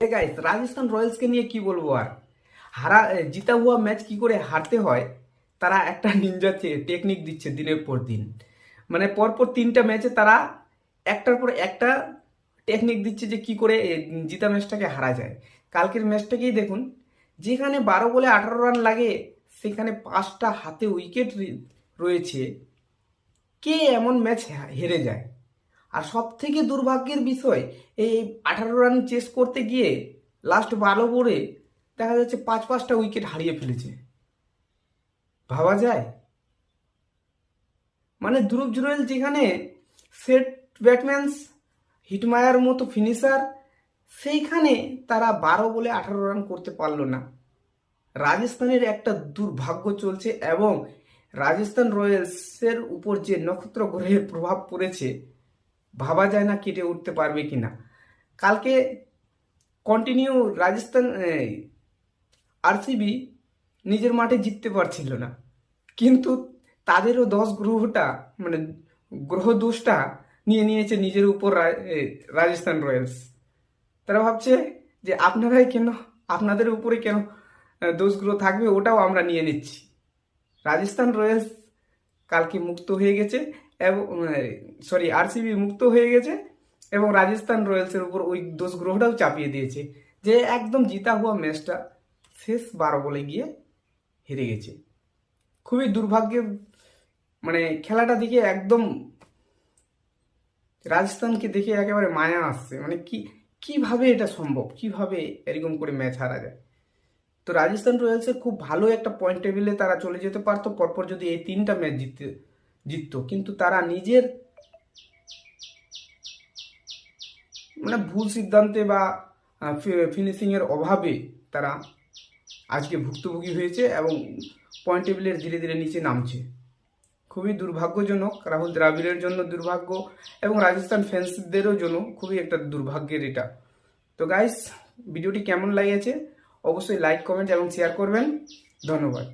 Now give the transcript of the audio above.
Guys Rajasthan রয়্যালসকে নিয়ে কি বলব আর? হারা জিতা হুয়া ম্যাচ কি করে হারতে হয়, তারা একটা নিনজা টেকনিক দিচ্ছে দিনের পর দিন। মানে পরপর তিনটা ম্যাচে তারা একটার পর একটা টেকনিক দিচ্ছে যে কি করে জিতা ম্যাচটাকে হারা যায়। কালকের ম্যাচটাকেই দেখুন, যেখানে বারো বলে আঠারো রান লাগে, সেখানে পাঁচটা হাতে উইকেট রয়েছে। কে এমন ম্যাচ হেরে যায়? আর সব থেকে দুর্ভাগ্যের বিষয়, এই আঠারো রান চেস করতে গিয়ে লাস্ট বারো ওভারে দেখা যাচ্ছে পাঁচ পাঁচটা উইকেট হারিয়ে ফেলেছে। ভাবা যায়? মানে ধ্রুব জুরেল যেখানে সেট ব্যাটম্যানস হিটমায়ার মতো ফিনিশার সেইখানে তারা বারো বলে আঠারো রান করতে পারল না। রাজস্থানের একটা দুর্ভাগ্য চলছে এবং রাজস্থান রয়্যালসের উপর যে নক্ষত্র গ্রহের প্রভাব পড়েছে ভাবা যায় না কেটে উঠতে পারবে কিনা কালকে কন্টিনিউ রাজস্থান আরসিবি নিজের মাঠে জিততে পারছিল না। কিন্তু তাদেরও দশ গ্রহটা মানে গ্রহ দোষটা নিয়ে নিয়েছে নিজের উপর রাজস্থান রয়্যালস। তারা ভাবছে যে আপনারাই কেন, আপনাদের উপরে কেন দোষগুলো থাকবে ওটাও আমরা নিয়ে নিচ্ছি। রাজস্থান রয়্যালস কালকে মুক্ত হয়ে গেছে। এবং সরি আরসিবি মুক্ত হয়ে গেছে এবং রাজস্থান রয়্যালসের উপর ওই দোষ গ্রহটাও চাপিয়ে দিয়েছে যে একদম জিতা হওয়া ম্যাচটা শেষ বারো বলে গিয়ে হেরে গেছে। খুবই দুর্ভাগ্যের মানে খেলাটা দেখে একদম রাজস্থানকে দেখে একেবারে মায়া আসছে। মানে কি, কীভাবে এটা সম্ভব? কীভাবে এরকম করে ম্যাচ হারা যায়? তো রাজস্থান রয়্যালসের খুব ভালো একটা পয়েন্ট টেবিলে তারা চলে যেতে পারতো। পরপর যদি এই তিনটা ম্যাচ জিততে জিততো কিন্তু তারা নিজের মানে ভুল সিদ্ধান্তে বা ফিনিশিংয়ের অভাবে তারা আজকে ভুক্তভোগী হয়েছে এবং পয়েন্ট টেবিলের ধীরে ধীরে নিচে নামছে। খুবই দুর্ভাগ্যজনক। রাহুল দ্রাবিড়ের জন্য দুর্ভাগ্য এবং রাজস্থান ফ্যান্সদেরও জন্য খুবই একটা দুর্ভাগ্যের এটা। তো গাইস ভিডিওটি কেমন লাগিয়েছে অবশ্যই লাইক কমেন্ট এবং শেয়ার করবেন। ধন্যবাদ।